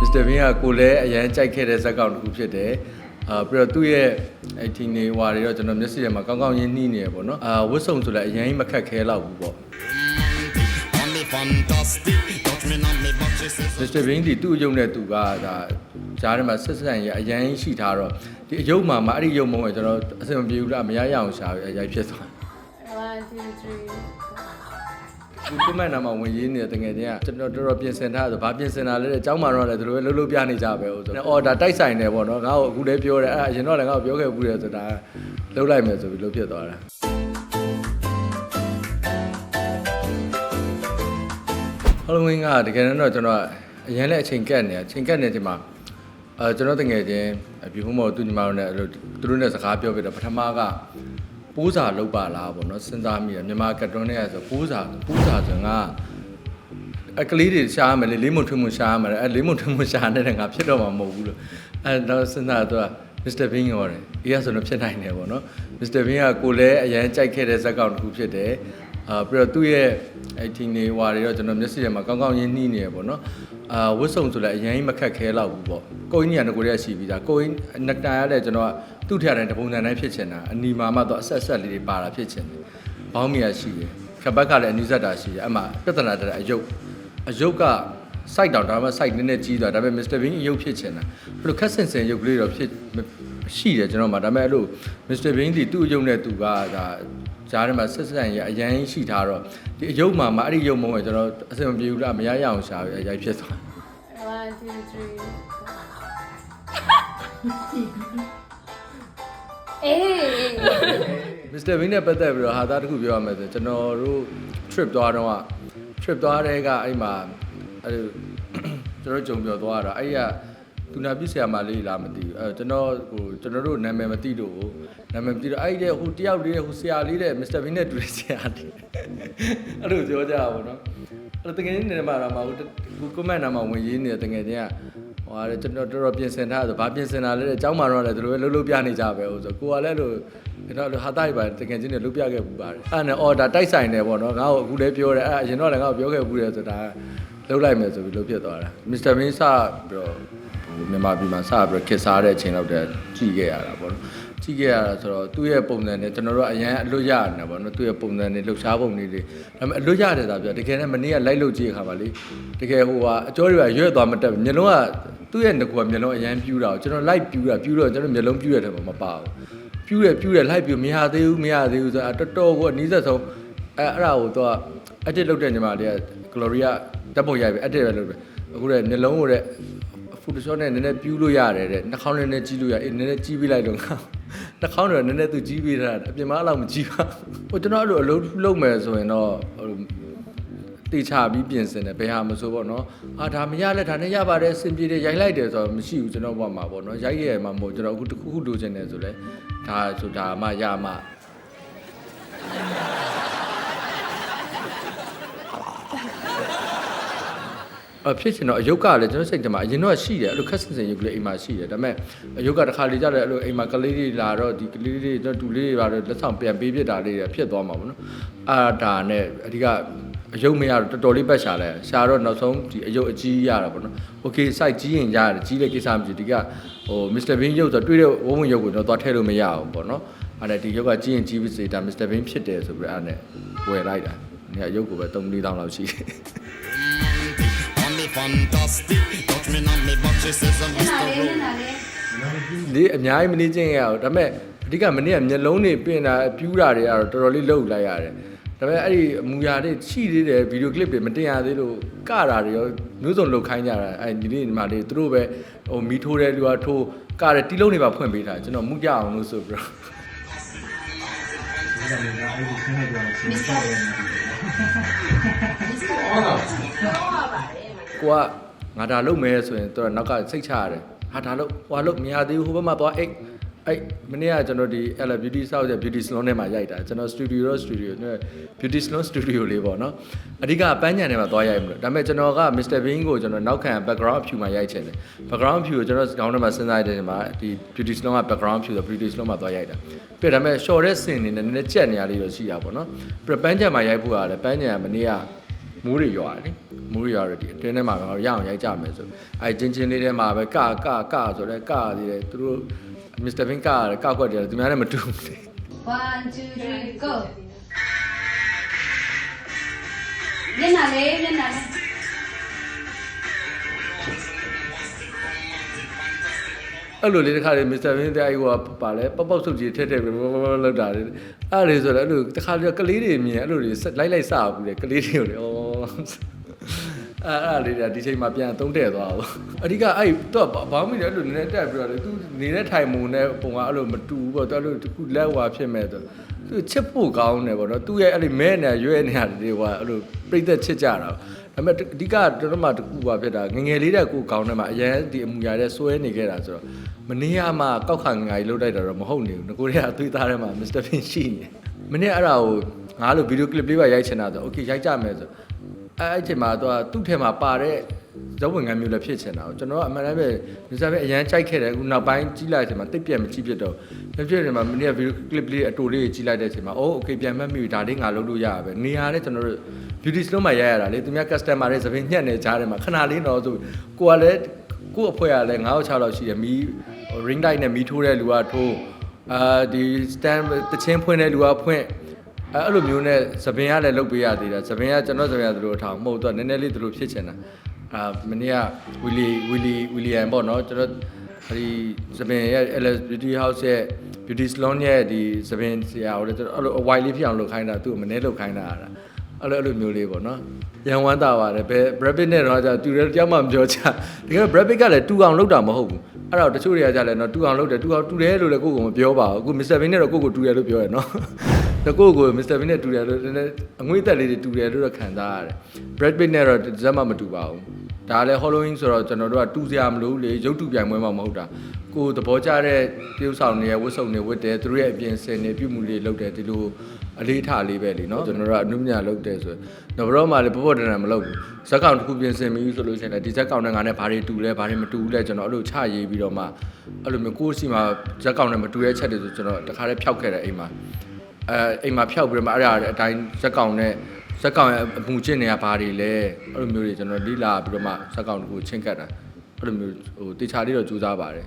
မစ္စတာဘင်းကကိုလည်းအရန်ကြိုက်ခဲ့တဲ့ဇက်ကောင်တစ်ခုဖြစ်တယ်အာပြီးတော့သူ့ရဲ့အထင်နေဝါတွေတော့ကျွန်တော်မျက်စိထဲမှာကောင်းကောင်းရင်းနှီးနေရပေါ့နော်အာဝတ်စုံဆိုလည်းအရင်မခက်ခဲတော့ဘူးပေါ့ fantastic touch me on me but this is Mr. Bing ဒီသူ့အယုံနဲ့သူကဒါကြားထဲမှာဆက်ဆက်ရအရန်ရှိထားတော့ဒီအယုံမှာမှအဲ့ဒီယုံမုံကကျွန်တော်အဆင်မပြေဘူးလားမရရအောင်ရှာရိုက်ဖြစ်သွား1 2 3 ကွန်မန့်နာမှာဝင်ရေးနေတဲ့တကယ်ချင်းကကျွန်တော်တော်တော်ပြင်ဆင်ထားဆိုဘာပြင်ဆင်တာလဲတဲ့အကြောင်းမှတော့လည်းသူတို့ပဲလှုပ်လှုပ်ပြနေကြပဲဟုတ်ဆို။အော်ဒါတိုက်ဆိုင်တယ်ပေါ့နော်။ငါ့ကိုအခုလည်းပြောတယ်အဲ့အရင်တော့လည်းငါ့ကိုပြောခဲ့ဘူးတယ်ဆိုတာလှုပ်လိုက်မယ်ဆိုပြီးလှုပ်ဖြစ်သွားတာ။ဟလိုဝင်းကတကယ်တော့ကျွန်တော်အရင်လည်းအချိန်ကက်နေအချိန်ကက်နေချိန်မှာအဲကျွန်တော်တကယ်ချင်းပြဖို့မဟုတ်သူညီမတို့နဲ့အဲ့လိုသူတို့နဲ့စကားပြောပြတော့ပထမက ပိုးစာလောက်ပါလားပေါ့နော်စဉ်းစားမိတယ်မြန်မာကတ်တွန်းနဲ့ဆိုပိုးစာပိုးစာဆိုငါအကလေးတွေရှားမယ်လေလေးမုံထွန်းမွန်ရှားမယ်အဲလေးမုံထွန်းမွန်ရှားနေတဲ့ငါဖြစ်တော့မှာမဟုတ်ဘူးလို့အဲတော့စဉ်းစားတော့ Mr. Bean ရောတယ်အေးရဆိုတော့ဖြစ်နိုင်တယ်ပေါ့နော် Mr. Bean ကကိုလည်းအရန်ကြိုက်ခဲ့တဲ့ဇက်ကောင်တစ်ခုဖြစ်တယ်အာပြီးတော့သူ့ရဲ့ အဲ့ဒီနေဟွာတွေတော့ကျွန်တော်မျက်စိထဲမှာကောင်းကောင်းရင်းနှီးနေရပေါ့နော်အာဝတ်စုံဆိုလည်းအရန်ကြီးမခက်ခဲတော့ဘူးပေါ့ကိုင်းကြီးကငကိုရဲရှိပြီးသားကိုင်းနက်တာရတဲ့ကျွန်တော်ကသူ့ထရတဲ့တပုံစံတိုင်းဖြစ်ချင်တာအနီမာမှတော့အဆက်ဆက်လေးတွေပါတာဖြစ်ချင်တယ်ဘောင်းမီယာရှိတယ်ခဘက်ကလည်းအနီးစက်တာရှိတယ်အမှပြဿနာတဲ့အယုတ်အယုတ်က site တောင်ဒါပေမဲ့ site နည်းနည်းကြီးသွားဒါပေမဲ့ Mr. Bean ရုပ်ဖြစ်ချင်တာအဲ့လိုခက်ဆင်ဆင်ရုပ်ကလေးတော့ဖြစ်ရှိတယ်ကျွန်တော်မှာဒါပေမဲ့အဲ့လို Mr. Bean ဒီသူ့ရုပ်နဲ့သူကဒါ ကြားထဲမှာဆက်ဆက်ရအရန်ရှိထားတော့ဒီအယုတ်မှာမအဲ့ဒီရုပ်မုံကကျွန်တော်အဆင်မပြေဘူးလားမရရအောင်ရှာပြီးအရိုက်ဖြစ်သွား One, two, three. အေး Mr. Bean နဲ့ပတ်သက်ပြီးတော့ဟာသားတစ်ခုပြောရမယ်ဆိုကျွန်တော်တို့ trip သွားတော့က trip သွားတဲ့ကအဲ့မှာအဲ့လိုကျွန်တော်ကြုံပြောသွားတာအဲ့ရသူနာပြစ်ဆရာမလေးလားမသိဘူးအဲကျွန်တော်ဟိုကျွန်တော်တို့နာမည်မသိတော့ဘူး နာမည်မသိတော့အဲ့ဒီဟိုတယောက်လေးဟိုဆရာလေးတဲ့ Mr. Bean နဲ့တူတဲ့ဆရာလေးအဲ့လိုပြောကြတာပေါ့နော်အဲ့တကယ်ကြီးနေမှာတော့မဟုတ်ဟို comment နာမှာဝင်ရေးနေတဲ့တကယ်ချင်းကဟိုဟာကျွန်တော်တော်တော်ပြင်ဆင်ထားဆိုဘာပြင်ဆင်တာလဲတဲ့အเจ้าမှာတော့လည်းသူတို့ပဲလှုပ်လှုပ်ပြနေကြပဲဟုတ်ဆိုကိုကလည်းလို့ကျွန်တော်ဟာတိုက်ပါတကယ်ချင်းတွေလှုပ်ပြခဲ့ပူပါတယ်အဲ့နဲ့အော်ဒါတိုက်ဆိုင်တယ်ပေါ့နော်ငါ့ကိုအခုလည်းပြောတယ်အဲ့အရင်တော့လည်းငါ့ကိုပြောခဲ့ပူတယ်ဆိုတာလှုပ်လိုက်မယ်ဆိုပြီးလှုပ်ဖြစ်သွားတာမစ္စတာမင်းစပြီးတော့ဟိုမြန်မာပြည်မှာစပြီးတော့ခစ်စားတဲ့အချိန်တော့တည်းကြည့်ခဲ့ရတာပေါ့နော် ကြည့်ခဲ့ရတာဆိုတော့သူ့ရဲ့ပုံစံနဲ့ကျွန်တော်တို့အရန်အလွတ်ရနေတာပေါ့နော်သူ့ရဲ့ပုံစံနဲ့လှုပ်ရှားပုံလေးတွေဒါပေမဲ့အလွတ်ရတယ်သာပြောတကယ်နဲ့မနေ့ကလိုက်လို့ကြည့်ခါပါလေတကယ်ဟိုကအကျော်တွေကရွက်သွားမတက်ဘူးမျက်လုံးကသူ့ရဲ့ငကူကမျက်လုံးအရန်ပြူးတာကိုကျွန်တော်လိုက်ပြူးတာပြူးတော့ကျွန်တော်မျက်လုံးပြူးရတဲ့ထဲမှာမပါဘူးပြူးတယ်ပြူးတယ်လိုက်ပြူးမရသေးဘူးမရသေးဘူးဆိုတာတော်တော်ကိုအနည်းဆက်ဆုံးအဲအဲ့ဒါကိုတော့ edit လုပ်တဲ့ညီမလေးက Gloria တက်ဖို့ရိုက်ပြီ edit ပဲလုပ်တယ်အခုလည်းနှလုံးကိုတဲ့ Photoshop နဲ့နည်းနည်းပြူးလို့ရတယ်တဲ့နှာခေါင်းနည်းနည်းကြီးလို့ရအေးနည်းနည်းကြီးပေးလိုက်တော့ငါ နှာခေါင်းတော့နည်းနည်းသူကြီးပေးတာအပြင်မအဲ့လောက်မကြီးပါဘူးဟိုကျွန်တော်အဲ့လိုအလုပ်လုပ်မယ်ဆိုရင်တော့ဟိုတေချာပြီးပြင်ဆင်တယ်ဘယ်ဟာမဆိုပေါ့နော်အာဒါမရလက်ဒါနဲ့ရပါတယ်အဆင်ပြေတယ်ရိုက်လိုက်တယ်ဆိုတော့မရှိဘူးကျွန်တော်ဘက်မှာပေါ့နော်ရိုက်ရမှာမဟုတ်ကျွန်တော်အခုတစ်ခုခုလိုချင်တယ်ဆိုလဲဒါဆိုဒါမှရမှ ဖြစ်ချင်တော့အယုတ်ကလည်းကျွန်တော်စိတ်ထဲမှာအရင်တော့ရှိတယ်အဲ့လိုခက်စင်စင်ရုပ်ကလေးအိမ်မှာရှိတယ်ဒါပေမဲ့အယုတ်ကတစ်ခါလေကြတယ်အဲ့လိုအိမ်မှာကလေးတွေလာတော့ဒီကလေးတွေတော့ဒူလေးတွေပါတော့လက်ဆောင်ပြန်ပေးပြတာလေးတွေဖြစ်သွားမှာပေါ့နော်အာဒါနဲ့အဓိကအယုတ်မရတော့တော်တော်လေးပတ်ရှာလဲရှာတော့နောက်ဆုံးဒီအယုတ်အကြီးရတာပေါ့နော် okay site ကြီးရင်ရတယ်ကြီးတဲ့ကိစ္စမရှိဒီကဟို Mr Bean ရုပ်ဆိုတွေ့တဲ့ဝုံဝုံရုပ်ကိုတော့သွားထည့်လို့မရဘူးပေါ့နော်အဲ့ဒါဒီရုပ်ကကြီးရင်ကြီးပြီစေဒါ Mr Bean ဖြစ်တယ်ဆိုပြီးအဲ့ဒါနဲ့ဝယ်လိုက်တာ။ဒီကရုပ်ကိုပဲ3-4တောင်းလောက်ရှိတယ်။ fantastic, touch me on me butt, she says, I'm နာ Mr. လေး Rowe. နာလေးလေးအများကြီးမနေချင်းရအောင်ဒါပေမဲ့အဓိကမနေ့ကမျက်လုံးတွေပြင်တာပြူးတာတွေကတော့တော်တော်လေးလှုပ်လိုက်ရတယ်ဒါပေမဲ့အဲ့ဒီအမူအရာတွေရှိသေးတယ်ဗီဒီယိုကလစ်တွေမတင်ရသေးလို့ကတာတွေရောမျိုးစုံလှုပ်ခိုင်းကြတာအဲ့ဒီနေ့ဒီမှာလေးသူတို့ပဲဟိုမီထိုးတဲ့လူကထိုးကတယ်တီလုံးတွေပါဖွင့်ပေးတာကျွန်တော်မှုကြအောင်လို့ဆိုပြီးတော့ ကိုကငါဒါလုပ်မယ်ဆိုရင်တော့နောက်ကစိတ်ချရတယ်ဟာဒါလုပ်ဟိုလုပ်မရသေးဘူးဟိုဘက်မှာသွားအိတ်အဲ့မနေ့ကကျွန်တော်ဒီ LA Beauty South ရဲ့ Beauty Salon ထဲမှာရိုက်တာကျွန်တော် studio တော့ studio နဲ့ Beauty Salon studio လေးပေါ့နော်အဓိကပန်းညံထဲမှာသွားရိုက်မလို့ဒါပေမဲ့ကျွန်တော်က Mr Bean ကိုကျွန်တော်နောက်ခံ background view မှာရိုက်ချင်တယ် background view ကိုကျွန်တော်ခေါင်းထဲမှာစဉ်းစားရတဲ့ချိန်မှာဒီ Beauty Salon က background view ဆို Beauty Salon မှာသွားရိုက်တာပြီးတော့ဒါပေမဲ့ short တဲ့ scene နေနဲ့နည်းနည်းကြက်နေရလေးတော့ရှိတာပေါ့နော်ပြီးတော့ပန်းညံမှာရိုက်ဖို့ရတယ်ပန်းညံကမနေ့က မိုးတွေရွာတယ်မိုးတွေရွာတော့ဒီအတွင်းထဲမှာငါတို့ရအောင်ရိုက်ကြမယ်ဆိုအဲချင်းချင်းလေးထဲမှာပဲကကကဆိုတော့ကသေးတယ်သူတို့မစ္စတာဘင်းကရတယ်ကကွက်တယ်သူများနဲ့မတူဘူးလေ1 2 3 go မျက်နှာလေးမျက်နှာလေးအဲ့လိုလေးတစ်ခါလေးမစ္စတာဘင်းတဲ့အဲ့ဟိုကပါလဲပောက်ပောက်ဆုပ်ကြီးထက်ထက်ပဲလောက်တာလေအဲ့ဒါဆိုတော့အဲ့လိုတစ်ခါလေးကလေးတွေမြင်အဲ့လိုတွေလိုက်လိုက်စဘူးလေကလေးတွေကိုလေဩ အဲ့အဲ့လေးတွေဒီချိန်မှာပြန်သုံးတဲ့သွားတော့အဓိကအဲ့တော့ဘောင်းမီလည်းအဲ့လိုနည်းနည်းတက်ပြီးတော့လေသူနေတဲ့ထိုင်မုံနဲ့ပုံကအဲ့လိုမတူဘူးပေါ့သူအဲ့လိုတစ်ခုလက်ဝါဖြစ်မဲ့ဆိုသူချစ်ဖို့ကောင်းတယ်ပေါ့နော်သူရဲ့အဲ့ဒီမဲနဲ့ရွဲ့နေတာတွေကအဲ့လိုပြိသက်ချစ်ကြတာဒါပေမဲ့အဓိကတော်တော်မှတကူပါဖြစ်တာငငယ်လေးတဲ့ကိုကောင်းတယ်မှာအရင်ဒီအမူအရာတဲ့စွဲနေခဲ့တာဆိုတော့မနေ့ကမှကောက်ခါငါကြီးလုတ်လိုက်တာတော့မဟုတ်နေဘူးငကိုတွေကသွေးသားထဲမှာမစ္စတာဖင်ရှိနေမနေ့အဲ့ဒါကိုငါလိုဗီဒီယိုကလစ်လေးပါရိုက်ချင်တာဆိုโอเคရိုက်ကြမယ်ဆို အဲ့အဲ့ချိန်မှာသူကသူ့ထဲမှာပါတဲ့ဇောဝင်ငံမျိုးလည်းဖြစ်ချင်တာကိုကျွန်တော်ကအမှန်တမ်းပဲမစ္စတာဖင်အရင်ကြိုက်ခဲ့တယ်အခုနောက်ပိုင်းကြီးလိုက်ချိန်မှာတိတ်ပြက်မကြည့်ဖြစ်တော့မဖြစ်တယ်မှာမနေ့ကဗီဒီယိုကလစ်လေးအတူလေးကြီးလိုက်တဲ့ချိန်မှာအိုးโอเคပြန်မှတ်မိပြီဒါလေးငါလုပ်လို့ရပါပဲနေရာနဲ့ကျွန်တော်တို့ beauty salon မှာရိုက်ရတာလေသူများ customer တွေသပင်ညှက်နေကြတယ်မှာခဏလေးတော့ဆိုကိုကလည်းကို့အဖွဲကလည်း9 6လောက်ရှိတယ်မီး ring light နဲ့မီးထိုးတဲ့လူကထိုးအာဒီ stand တချင်းဖွင့်တဲ့လူကဖွင့် အဲအဲ့လိုမျိုးနဲ့သပင်ကလည်းလုတ်ပေးရသေးတယ်သပင်ကကျွန်တော်သပင်ကသူတို့ထောင်မဟုတ်တော့နည်းနည်းလေးသူတို့ဖြစ်ချင်တာအာမနေ့ကဝီလီဝီလီဝီလီယံပေါ့နော်ကျွန်တော်ဒီသပင်ရဲ့ LS Beauty House ရဲ့ beauty salon ရဲ့ဒီသပင်ဆရာကိုလည်းကျွန်တော်အဲ့လိုအဝိုင်လေးဖြစ်အောင်လုပ်ခိုင်းတာသူ့ကိုမနေ့လုပ်ခိုင်းတာအဲ့ဒါအဲ့လိုအဲ့လိုမျိုးလေးပေါ့နော်ရန်ဝမ်းတာပါတယ်ဘယ် Brad Pitt နဲ့တော့じゃတူတယ်တယောက်မှမပြောချတကယ် Brad Pitt ကလည်းတူအောင်လုပ်တာမဟုတ်ဘူး အဲ့တော့တချို့တွေကကြလည်းနော်တူအောင်လုပ်တယ်တူအောင်တူတယ်လို့လည်းကိုယ့်ကိုမပြောပါဘူးအခု Mr. Bean နဲ့တော့ကိုယ့်ကိုတူတယ်လို့ပြောရနော်တကိုယ့်ကို Mr. Bean နဲ့တူတယ်လို့နည်းနည်းအငွေ့သက်လေးတွေတူတယ်လို့တော့ခံစားရတယ် Brad Pitt နဲ့တော့ဇက်မှမတူပါဘူးဒါလည်း Halloween ဆိုတော့ကျွန်တော်တို့ကတူစရာမလိုဘူးလေရုပ်တူပြိုင်ပွဲမှမဟုတ်တာ ကိုယ်သဘောကျတဲ့ပြုဆောင်နေရဝတ်စုံနေဝတ်တယ်သူတို့ရဲ့အပြင်ဆင်နေပြုမှုလေးလုပ်တယ်ဒီလိုအလေးထားလေးပဲလीเนาะကျွန်တော်တို့ကအနုမြလုပ်တယ်ဆိုတော့တော့မှလည်းပပော့တန်တန်မလုပ်ဘူးဇက်ကောင်တစ်ခုပြင်ဆင်ပြီးဆိုလို့ရှိရင်လည်းဒီဇက်ကောင်နဲ့ငါနဲ့ဘာတွေတူလဲဘာတွေမတူဘူးလဲကျွန်တော်အဲ့လိုချရေးပြီးတော့မှအဲ့လိုမျိုးကိုယ့်စီမှာဇက်ကောင်နဲ့မတူတဲ့ချက်တွေဆိုကျွန်တော်တခါတည်းဖျောက်ခဲ့တယ်အိမ်မှာအဲအိမ်မှာဖျောက်ပြီးတော့မှအဲ့ဒါအတိုင်းဇက်ကောင်နဲ့ဇက်ကောင်ရဲ့အမှုချင်းတွေကဘာတွေလဲအဲ့လိုမျိုးတွေကျွန်တော်လိလာပြီးတော့မှဇက်ကောင်တစ်ခုချင်းကတ်တာအဲ့လိုမျိုးဟိုတေချာလေးတော့ကြိုးစားပါတယ်